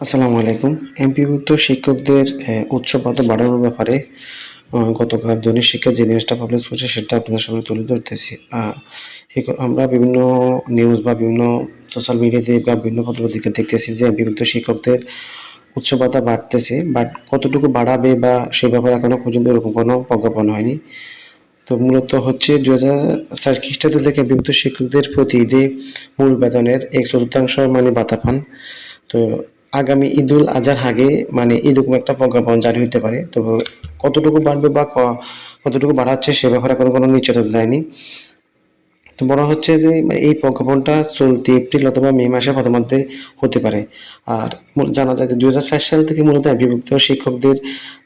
আসসালামু আলাইকুম। এমপিভুক্ত শিক্ষকদের ভাতা বাড়ানোর ব্যাপারে গতকাল দৈনিক শিক্ষা যে নিউজটা পাবলিশ করছে সেটা আপনাদের সামনে তুলে ধরতেছি। আমরা বিভিন্ন নিউজ বা বিভিন্ন সোশ্যাল মিডিয়াতে বা বিভিন্ন পত্রপত্রিকা দেখতেছি যে এমপিভুক্ত শিক্ষকদের ভাতা বাড়তেছে বাট কতটুকু বাড়াবে বা সে ব্যাপারে এখনও পর্যন্ত এরকম কোনো প্রজ্ঞাপন হয়নি। তো মূলত হচ্ছে দু হাজার ষাট খ্রিস্টাব্দ থেকে বিভক্ত শিক্ষকদের প্রতি মূল বেতনের এক চতুর্থাংশ মানে ভাতা পান। তো আগামী ঈদুল আজহার আগে মানে এরকম একটা প্রজ্ঞাপন জারি হতে পারে। তো কতটুকু বাড়বে বা কতটুকু বাড়াচ্ছে সে ব্যাপারে কোনো কোনো নিশ্চয়তা দেয়নি। তো বলা হচ্ছে যে এই প্রজ্ঞাপনটা চলতি এপ্রিল অথবা মে মাসের মধ্যে হতে পারে। আর জানা যায় যে দু হাজার ষাট সাল থেকে মূলত বিভক্ত শিক্ষকদের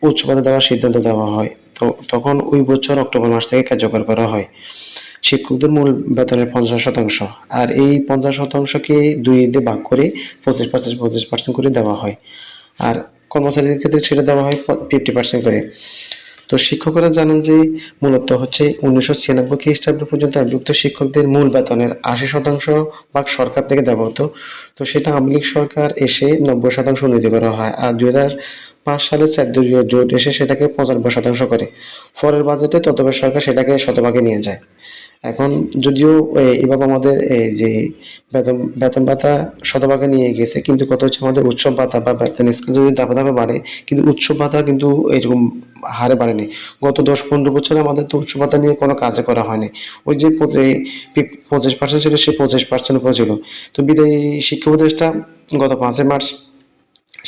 উচ্চ ভাতা দেওয়ার সিদ্ধান্ত দেওয়া হয়। তো তখন ওই বছর অক্টোবর মাস থেকে কার্যকর করা হয়। শিক্ষকদের মূল বেতনের পঞ্চাশ শতাংশ। আর এই পঞ্চাশ শতাংশকে দুই ঈদে ভাগ করে পঁচিশ পঁচিশ পঁচিশ পার্সেন্ট করে দেওয়া হয়। আর কর্মচারীদের ক্ষেত্রে ছেড়ে দেওয়া হয় ফিফটি পার্সেন্ট করে। তো শিক্ষকরা জানেন যে মূলত হচ্ছে উনিশশো ছিয়ানব্বই খ্রিস্টাব্দ পর্যন্ত অভিযুক্ত শিক্ষকদের মূল বেতনের আশি শতাংশ ভাগ সরকার থেকে দেওয়া হতো তো সেটা আওয়ামী লীগ সরকার এসে নব্বই শতাংশ উন্নতি করা হয় আর দুই হাজার পাঁচ সালে চারদলীয় জোট এসে সেটাকে পঁচানব্বই শতাংশ করে। পরের বাজেটে তত্ত্বাবধায়ক সরকার সেটাকে শতভাগে নিয়ে যায়। এখন যদিও এভাবে আমাদের যে বেতন বেতন ভাতা শতভাগে নিয়ে গেছে, কিন্তু কত হচ্ছে আমাদের উৎসব ভাতা বা বেতন স্কেল যদি ধাপে ধাপে বাড়ে, কিন্তু উৎসব ভাতা কিন্তু এরকম হারে বাড়েনি। গত দশ পনেরো বছরে আমাদের তো উৎসব ভাতা নিয়ে কোনো কাজে করা হয়নি। ওই যে পঁচি- পঁচিশ পার্সেন্ট ছিল, সে পঁচিশ পার্সেন্ট উপরে ছিল। তো বিদায়ী শিক্ষা উপদেষ্টা গত পাঁচই মার্চ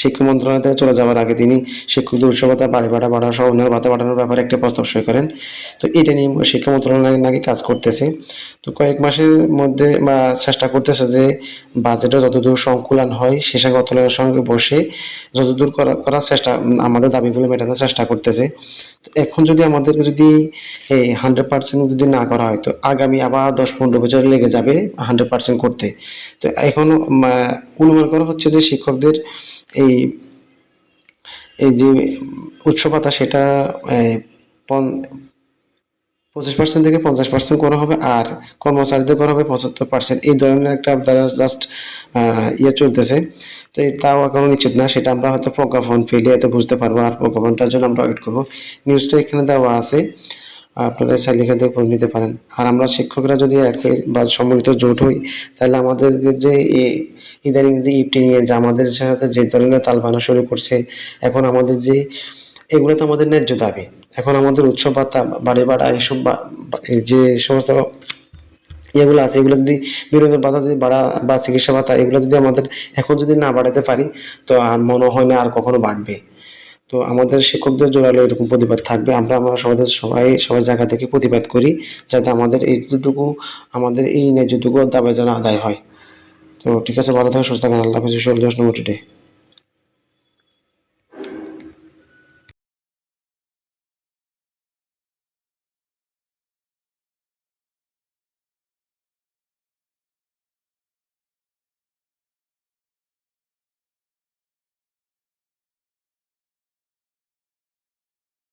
শিক্ষা মন্ত্রণালয় চলে যাওয়ার আগে তিনি শিক্ষকদের উৎসব ভাতা বাড়ি ভাড়া বাড়া সহ অন্যান্য ভাতা বাড়ানোর ব্যাপারে একটা প্রস্তাব সই করেন। তো এটা নিয়ে শিক্ষা মন্ত্রণালয় নাকি কাজ করতেছে। তো কয়েক মাসের মধ্যে বা চেষ্টা করতেছে যে বাজেটে যতদূর সংকুলন হয় সে সংগঠনের সঙ্গে বসে যতদূর করা করার চেষ্টা, আমাদের দাবিগুলো মেটানোর চেষ্টা করতেছে। তো এখন যদি আমাদেরকে যদি এই হান্ড্রেড পার্সেন্ট যদি না করা হয়, তো আগামী আবার দশ পনেরো বছর লেগে যাবে হান্ড্রেড পার্সেন্ট করতে। তো এখন অনুমান করা হচ্ছে যে শিক্ষকদের এই এই যে উৎস ভাতা সেটা পঁচিশ পার্সেন্ট থেকে পঞ্চাশ পার্সেন্ট করা হবে আর কর্মচারীদের করা হবে পঁচাত্তর পার্সেন্ট এই ধরনের একটা দ্বারা জাস্ট ইয়ে চলতেছে। তো তাও এখনও নিশ্চিত না, সেটা আমরা হয়তো প্রজ্ঞাপন ফেলে হয়তো বুঝতে পারব। আর প্রজ্ঞাপনটার জন্য আমরা ওয়েট করব। নিউজটা এখানে দেওয়া আছে। আপনারা চাইলে এখান থেকে নিতে পারেন। আর আমরা শিক্ষকরা যদি একই বা সম্মিলিত জোট হই, তাহলে আমাদের যে ইদানিং যে ইপটি নিয়ে যে আমাদের সাথে যে ধরনের তাল বানা শুরু করছে, এখন আমাদের যে এগুলো তো আমাদের ন্যায্য দাবি। এখন আমাদের উৎসব ভাতা বাড়ি ভাড়া এসব যে সমস্ত ইয়েগুলো আছে, এগুলো যদি বিনোদন ভাতা যদি বাড়া বা চিকিৎসা ভাতা এগুলো যদি আমাদের এখন যদি না বাড়াতে পারি, তো আর মনে হয় না আর কখনো বাড়বে। তো আমাদের শিক্ষকদের জোরালো এরকম প্রতিবাদ থাকবে। আমরা আমরা সবাই সবাই সবাই জায়গা থেকে প্রতিবাদ করি যাতে আমাদের এইটুকু, আমাদের এই ন্যায্যটুকু দাবি যেন আদায় হয়। তো ঠিক আছে, ভালো থাকেন সুস্থ থাকেন আল্লাহ হাফিজ। নম্বর টুডে